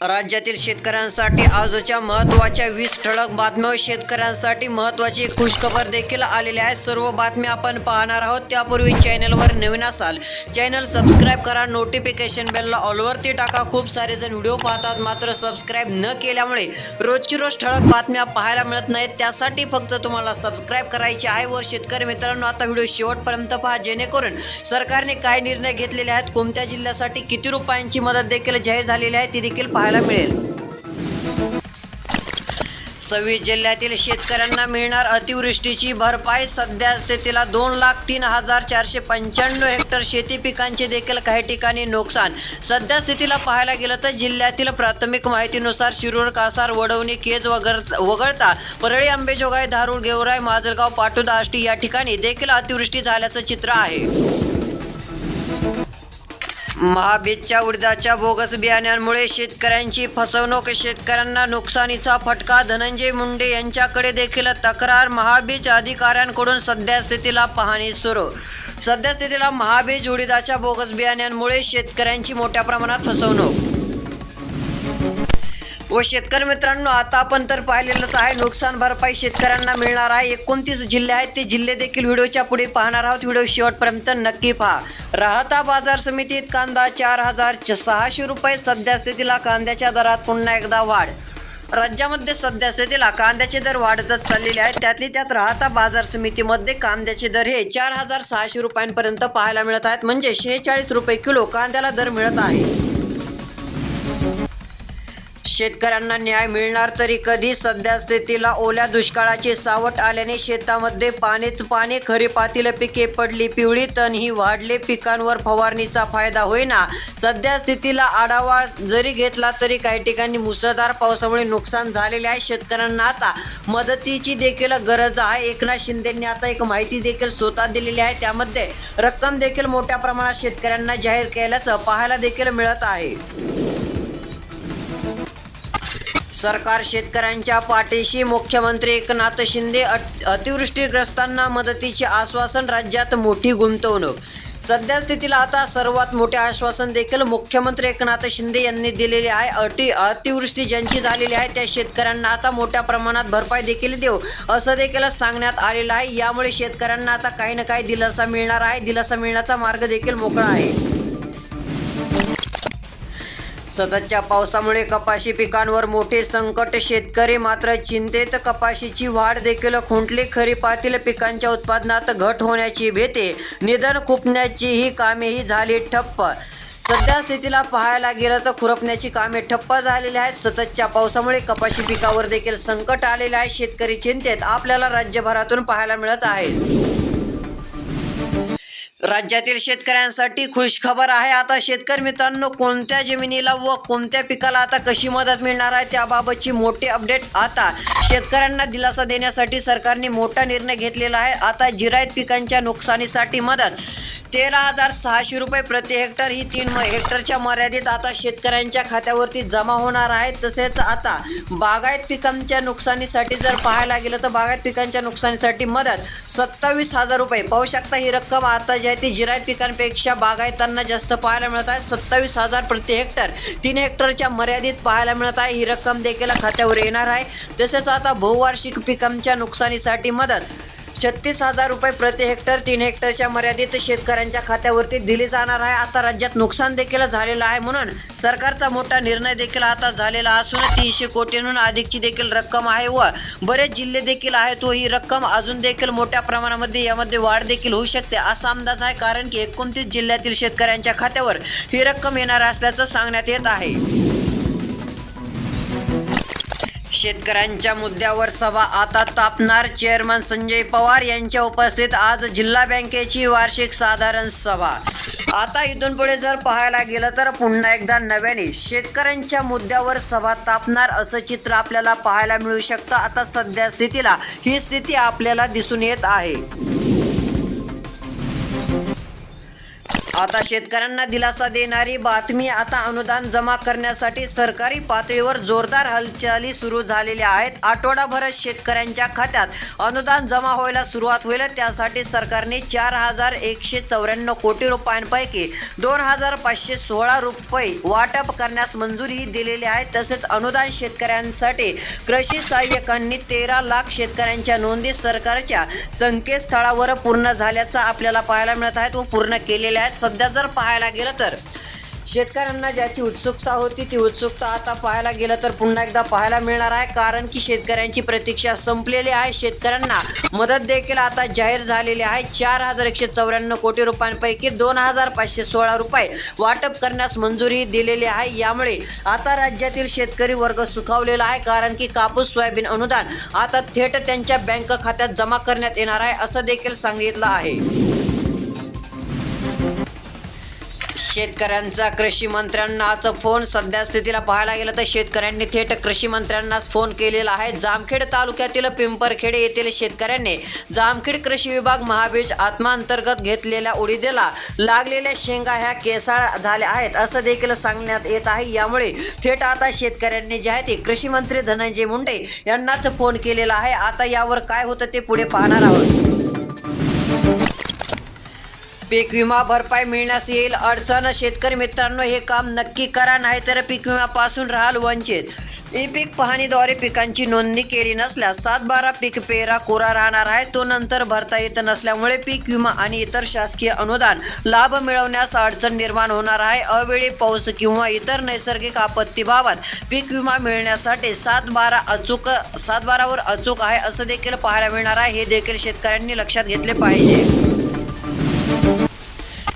राज्यातील शेतकऱ्यांसाठी आजच्या महत्त्वाच्या वीस ठळक बातम्या शेतकऱ्यांसाठी महत्त्वाची खुशखबर देखील आलेली आहे. सर्व बातम्या आपण पाहणार आहोत. त्यापूर्वी चॅनलवर नवीन असाल चॅनल सबस्क्राईब करा. नोटिफिकेशन बेलला ऑलवरती टाका. खूप सारे जण व्हिडिओ पाहतात मात्र सबस्क्राईब न केल्यामुळे रोजची रोज ठळक बातम्या पाहायला मिळत नाहीत. त्यासाठी फक्त तुम्हाला सबस्क्राईब करायचे आहे व शेतकरी मित्रांनो आता व्हिडिओ शेवटपर्यंत पहा. जेणेकरून सरकारने काय निर्णय घेतलेले आहेत कोणत्या जिल्ह्यासाठी किती रुपयांची मदत देखील जाहीर झालेली आहे ती देखील पाहा पाहायला मिळेल. सव्वीस जिल्ह्यातील शेतकऱ्यांना मिळणार अतिवृष्टीची भरपाई. सध्या स्थितीला दोन लाख तीन हजार चारशे पंच्याण्णव हेक्टर शेती पिकांचे देखील काही ठिकाणी नुकसान. सध्या स्थितीला पाहायला गेलं तर जिल्ह्यातील प्राथमिक माहितीनुसार शिरूर कासार वडवणी केज वगर वगळता परळी आंबेजोगाई धारूर गेवराई माजलगाव पाटोदा आष्टी या ठिकाणी देखील अतिवृष्टी झाल्याचं चित्र आहे. महाबीजच्या उडदाच्या बोगस बियाण्यांमुळे शेतकऱ्यांची फसवणूक शेतकऱ्यांना नुकसानीचा फटका धनंजय मुंडे यांच्याकडे देखील तक्रार महाबीज अधिकाऱ्यांकडून सध्या स्थितीला पाहणी सुरू. सद्यस्थितीला महाबीज उडीदाच्या बोगस बियाण्यांमुळे शेतकऱ्यांची मोठ्या प्रमाणात फसवणूक व शेतकरी मित्रांनो आता आपण तर पाहिलेलंच आहे नुकसान भरपाई शेतकऱ्यांना मिळणार आहे. एकोणतीस जिल्हे आहेत ते जिल्हे देखील व्हिडिओच्या पुढे पाहणार आहोत. व्हिडिओ शेवटपर्यंत नक्की पहा. राहता बाजार समितीत कांदा चार हजार सहाशे रुपये सध्या स्थितीला कांद्याच्या दरात पुन्हा एकदा वाढ. राज्यामध्ये सध्या स्थितीला कांद्याचे दर वाढतच चाललेले आहेत. त्यातली त्यात राहता बाजार समितीमध्ये कांद्याचे दर हे चार हजार सहाशे रुपयांपर्यंत पाहायला मिळत आहेत. म्हणजे शेहेचाळीस रुपये किलो कांद्याला दर मिळत आहे. शेतकऱ्यांना न्याय मिळणार तरी कधी? सध्या स्थितीला ओल्या दुष्काळाची सावट आल्याने शेतामध्ये पाणीच पाणी खरीपातील पिके पडली पिवळी तणही वाढले पिकांवर फवारणीचा फायदा होईना. सध्या स्थितीला आढावा जरी घेतला तरी काही ठिकाणी मुसळधार पावसामुळे नुकसान झालेले आहे शेतकऱ्यांना आता. मदतीची देखील गरज आहे. एकनाथ शिंदेंनी आता एक माहिती देखील स्वतः दिलेली आहे. त्यामध्ये रक्कम देखील मोठ्या प्रमाणात शेतकऱ्यांना जाहीर केल्याचं पाहायला देखील मिळत आहे. सरकार शेतकऱ्यांच्या पाठीशी मुख्यमंत्री एकनाथ शिंदे अट- अतिवृष्टीग्रस्तांना मदतीचे आश्वासन राज्यात मोठी गुंतवणूक. सध्या स्थितीला आता सर्वात मोठे आश्वासन देखील मुख्यमंत्री एकनाथ शिंदे यांनी दिलेले आहे. अति अतिवृष्टी ज्यांची झालेली आहे त्या शेतकऱ्यांना आता मोठ्या प्रमाणात भरपाई देखील देऊ असं देखील सांगण्यात आलेलं आहे. यामुळे शेतकऱ्यांना आता काही ना काही दिलासा मिळणार आहे. दिलासा मिळण्याचा मार्ग देखील मोकळा आहे. सततच्या पावसामुळे कपाशी पिकांवर मोठे संकट. शेतकरी मात्र चिंतेत कपाशीची वाढ देखील खुंटली. खरीपातील पिकांच्या उत्पादनात घट होण्याची भीती. निधन खुपण्याचीही कामेही झाली ठप्प. सध्या स्थितीला पाहायला गेलं तर खुरपण्याची कामे ठप्प झालेली आहेत. सततच्या पावसामुळे कपाशी पिकावर देखील संकट आलेले आहे. शेतकरी चिंतेत. आपल्याला राज्यभरातून पाहायला मिळत आहे. राज्यातील शेतकऱ्यांसाठी खुशखबर आहे. आता शेतकरी मित्रांनो कोणत्या जमिनीला व कोणत्या पिकाला आता कशी मदत मिळणार आहे त्याबाबतची मोठी अपडेट आता शेतकऱ्यांना दिलासा देण्यासाठी सरकारने मोठा निर्णय घेतलेला आहे. आता जिरायत पिकांच्या नुकसानीसाठी मदत. तेरा हजार सहाशे रुपये प्रति हेक्टर ही तीन म- हेक्टरच्या मर्यादित आता शेतकऱ्यांच्या खात्यावरती जमा होणार आहे. तसेच आता बागायत पिकांच्या नुकसानीसाठी जर पाहायला गेलं तर बागायत पिकांच्या नुकसानीसाठी मदत सत्तावीस हजार रुपये. पाहू शकता ही रक्कम आता जे आहे ती जिरायत पिकांपेक्षा बागायतांना जास्त पाहायला मिळत आहे. सत्तावीस हजार प्रति हेक्टर तीन हेक्टरच्या मर्यादित पाहायला मिळत आहे. ही रक्कम देखील खात्यावर येणार आहे. तसेच आता बहुवार्षिक पिकांच्या नुकसानीसाठी मदत छत्तीस हजार रुपये प्रति हेक्टर तीन हेक्टरच्या मर्यादित शेतकऱ्यांच्या खात्यावरती दिली जाणार आहे. आता राज्यात नुकसान देखील झालेलं आहे म्हणून सरकारचा मोठा निर्णय देखील आता झालेला असून तीनशे कोटींहून अधिकची देखील रक्कम आहे व बरेच जिल्हे देखील आहेत व ही रक्कम अजून देखील मोठ्या प्रमाणामध्ये यामध्ये वाढ देखील होऊ शकते असा अंदाज आहे कारण की एकोणतीस जिल्ह्यातील शेतकऱ्यांच्या खात्यावर ही रक्कम येणार असल्याचं सांगण्यात येत आहे. शेतकऱ्यांच्या मुद्द्यावर सभा. आता तापणार चेअरमन संजय पवार यांच्या उपस्थित आज जिल्हा बँकेची वार्षिक साधारण सभा. आता इथून पुढे जर पाहायला गेलं तर पुन्हा एकदा नव्याने शेतकऱ्यांच्या मुद्द्यावर सभा तापणार असं चित्र आपल्याला पाहायला मिळू शकतं. आता सध्या स्थितीला ही स्थिती आपल्याला दिसून येत आहे. आता शेतकऱ्यांना दिलासा देणारी बातमी आता अनुदान जमा करण्यासाठी सरकारी पातळीवर जोरदार हालचाली सुरू झालेल्या आहेत. आठवडाभरात शेतकऱ्यांच्या खात्यात अनुदान जमा व्हायला सुरुवात होईल. त्यासाठी सरकारने चार हजार एकशे चौऱ्याण्णव कोटी रुपयांपैकी दोन हजार पाचशे सोळा रुपये वाटप करण्यास मंजुरी दिलेली आहे. तसेच अनुदान शेतकऱ्यांसाठी कृषी सहाय्यकांनी तेरा लाख शेतकऱ्यांच्या नोंदी सरकारच्या संकेतस्थळावर पूर्ण झाल्याचं आपल्याला पाहायला मिळत आहेत व पूर्ण केलेल्या आहेत. सध्या जर पाहायला गेलं तर शेतकऱ्यांना ज्याची उत्सुकता होती ती उत्सुकता आता पाहायला गेलं तर पुन्हा एकदा पाहायला मिळणार आहे. कारण की शेतकऱ्यांची प्रतीक्षा संपलेली आहे. शेतकऱ्यांना मदत देखील आता जाहीर झालेली आहे. चार हजार एकशे चौऱ्याण्णव कोटी रुपयांपैकी दोन हजार पाचशे सोळा रुपये वाटप करण्यास मंजुरी दिलेली आहे. यामुळे आता राज्यातील शेतकरी वर्ग सुखावलेला आहे. कारण की कापूस सोयाबीन अनुदान आता थेट त्यांच्या बँक खात्यात जमा करण्यात येणार आहे असं देखील सांगितलं आहे. शेतकऱ्यांचा कृषी मंत्र्यांनाच फोन. सध्या स्थितीला पाहायला गेलं तर शेतकऱ्यांनी थेट कृषी मंत्र्यांनाच फोन केलेला आहे. जामखेड तालुक्यातील पिंपरखेडे येथील शेतकऱ्यांनी जामखेड कृषी विभाग महाबीज आत्माअंतर्गत घेतलेल्या उडीदेला लागलेल्या शेंगा ह्या केसाळ झाल्या आहेत असं देखील सांगण्यात येत आहे. यामुळे थेट आता शेतकऱ्यांनी जे आहे ते कृषी मंत्री धनंजय मुंडे यांनाच फोन केलेला आहे. आता यावर काय होतं ते पुढे पाहणार आहोत. पीक विमा भरपाई मिळण्यास येईल. अडचण शेतकरी मित्रांनो हे काम नक्की करा नाहीतर पीक विम्यापासून राहाल वंचित. ई पीक पाहणीद्वारे पिकांची नोंदणी केली नसल्यास सात बारा पीक पेरा कोरा राहणार आहे. तो नंतर भरता येत नसल्यामुळे पीक विमा आणि इतर शासकीय अनुदान लाभ मिळवण्यास अडचण निर्माण होणार आहे. अवेळी पाऊस किंवा इतर नैसर्गिक आपत्तीबाबत पीक विमा मिळण्यासाठी सात बारा अचूक सात बारावर अचूक आहे असं देखील पाहायला मिळणार आहे. हे देखील शेतकऱ्यांनी लक्षात घेतले पाहिजे.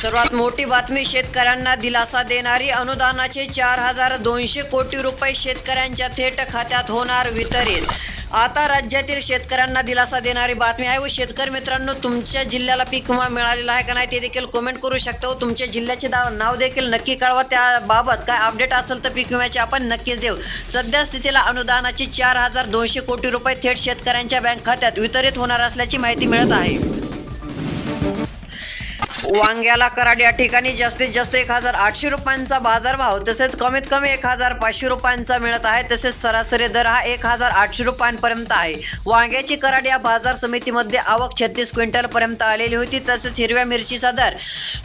सर्वात मोठी बातमी शेतकऱ्यांना दिलासा देणारी अनुदानाचे चार हजार दोनशे कोटी रुपये शेतकऱ्यांच्या थेट खात्यात होणार वितरित. आता राज्यातील शेतकऱ्यांना दिलासा देणारी बातमी आहे व शेतकरी मित्रांनो तुमच्या जिल्ह्याला पीक विमा मिळालेला आहे का नाही ते देखील कमेंट करू शकता व तुमच्या जिल्ह्याचे नाव नाव देखील नक्की कळवा. त्याबाबत काय अपडेट असेल तर पीक विम्याचे आपण नक्कीच देऊ. सध्या स्थितीला अनुदानाचे चार हजार दोनशे कोटी रुपये थेट शेतकऱ्यांच्या बँक खात्यात वितरित होणार असल्याची माहिती मिळत आहे. वांग्याला कराड या ठिकाणी जास्तीत जास्त एक हजार आठशे रुपयांचा बाजारभाव तसेच कमीत कमी एक हजार पाचशे रुपयांचा मिळत आहे तसेच सरासरी दर हा एक हजार आठशे रुपयांपर्यंत आहे. वांग्याची कराड या बाजार समितीमध्ये आवक छत्तीस क्विंटलपर्यंत आलेली होती तसेच हिरव्या मिरचीचा दर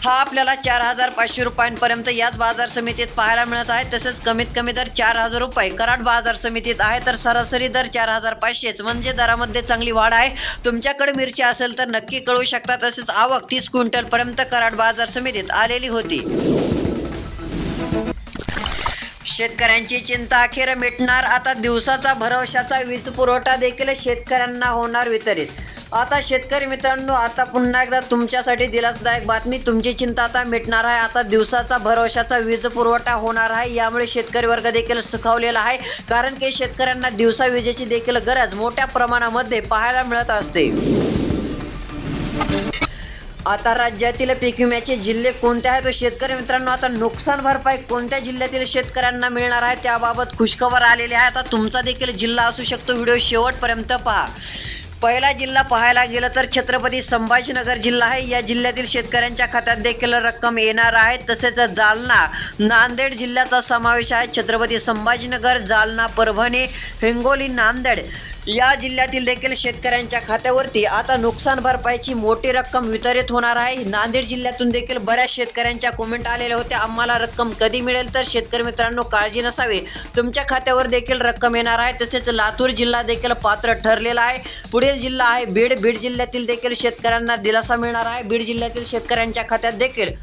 हा आपल्याला चार हजार पाचशे रुपयांपर्यंत याच बाजार समितीत पाहायला मिळत आहे तसेच कमीत कमी दर चार हजार रुपये कराड बाजार समितीत आहे तर सरासरी दर चार हजार पाचशेच म्हणजे दरामध्ये चांगली वाढ आहे. तुमच्याकडे मिरची असेल तर नक्की कळू शकता तसेच आवक तीस क्विंटलपर्यंत कराड बाजार समितीत आलेली होती. शेतकऱ्यांची चिंता अखेर मिटणार आता दिवसाचा भरवशाचा वीज पुरवठा देखील शेतकऱ्यांना होणार वितरित. आता शेतकरी मित्रांनो आता पुन्हा एकदा तुमच्यासाठी दिलासदायक बातमी तुमची चिंता आता मिटणार आहे आता दिवसाचा भरवशाचा वीज पुरवठा होणार आहे यामुळे शेतकरी वर्ग देखील सुखावलेला आहे कारण की शेतकऱ्यांना दिवसा विजेची देखील गरज मोठ्या प्रमाणामध्ये पाहायला मिळत असते. आता राज्यातील पीक विम्याचे जिल्हे कोणते आहेत व शेतकरी मित्रांनो आता नुकसान भरपाई कोणत्या जिल्ह्यातील शेतकऱ्यांना मिळणार आहे त्याबाबत खुशखबर आलेली आहे. आता तुमचा देखील जिल्हा असू शकतो व्हिडिओ शेवटपर्यंत पहा. पहिला जिल्हा पाहायला गेलं तर छत्रपती संभाजीनगर जिल्हा आहे. या जिल्ह्यातील शेतकऱ्यांच्या खात्यात देखील रक्कम येणार आहे. तसेच जालना नांदेड जिल्ह्याचा समावेश आहे. छत्रपती संभाजीनगर जालना परभणी हिंगोली नांदेड या जिल्ह्यातील देखील शेतकऱ्यांच्या खात्यावरती आता नुकसान भरपाईची मोठी रक्कम वितरित होणार आहे. नांदेड जिल्ह्यातून देखील बऱ्याच शेतकऱ्यांच्या कमेंट आलेल्या होत्या. आम्हाला रक्कम कधी मिळेल तर शेतकरी मित्रांनो काळजी नसावी. तुमच्या खात्यावर देखील रक्कम येणार आहे. तसेच लातूर जिल्हा देखील पात्र ठरलेला आहे. पुढील जिल्हा आहे बीड. बीड जिल्ह्यातील देखील शेतकऱ्यांना दिलासा मिळणार आहे. बीड जिल्ह्यातील शेतकऱ्यांच्या खात्यात देखील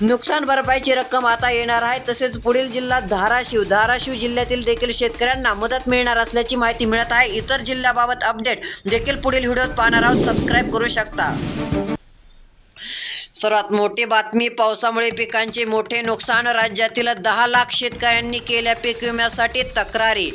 नुकसान भरपाईची रक्कम आता येणार आहे. तसेच पुढील जिल्हा धाराशिव धाराशिव जिल्ह्यातील देखील शेतकऱ्यांना मदत मिळणार असल्याची माहिती मिळत आहे. इतर जिल्ह्याबाबत अपडेट देखील पुढील व्हिडिओत पाहणार आहोत. सबस्क्राईब करू शकता. सर्वात मोठी बातमी पावसामुळे पिकांचे मोठे नुकसान राज्यातील दहा लाख शेतकऱ्यांनी केल्या पीक विम्यासाठी तक्रारी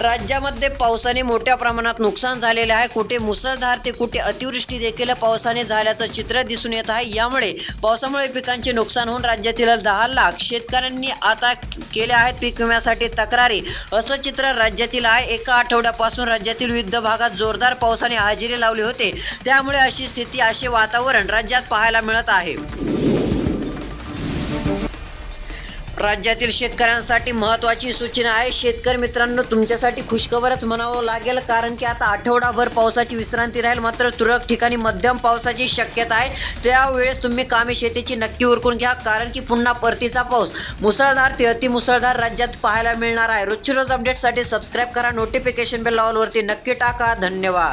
राज्यामध्ये पावसाने मोठ्या प्रमाणात नुकसान झालेले आहे. कुठे मुसळधार ते कुठे अतिवृष्टी देखील पावसाने झाल्याचं चित्र दिसून येत आहे. यामुळे पावसामुळे पिकांचे नुकसान होऊन राज्यातील दहा लाख शेतकऱ्यांनी आता केल्या आहेत पीक विम्यासाठी तक्रारी. असं चित्र राज्यातील आहे. एका आठवड्यापासून राज्यातील विविध भागात जोरदार पावसाने हजेरी लावली होते. त्यामुळे अशी स्थिती असे वातावरण राज्यात पाहायला मिळत आहे. राज्यातील शेतकऱ्यांसाठी महत्त्वाची सूचना आहे. शेतकरी मित्रांनो तुमच्यासाठी खुशखबरच म्हणावं लागेल कारण की आता आठवडाभर पावसाची विश्रांती राहील मात्र तुरळक ठिकाणी मध्यम पावसाची शक्यता आहे. त्यावेळेस तुम्ही कामे शेतीची नक्की उरकून घ्या कारण की पुन्हा परतीचा पाऊस मुसळधार ते अतिमुसळधार राज्यात पाहायला मिळणार आहे. रोजची रोज अपडेटसाठी सबस्क्राईब करा नोटिफिकेशन बेल ऑलवरती नक्की टाका. धन्यवाद.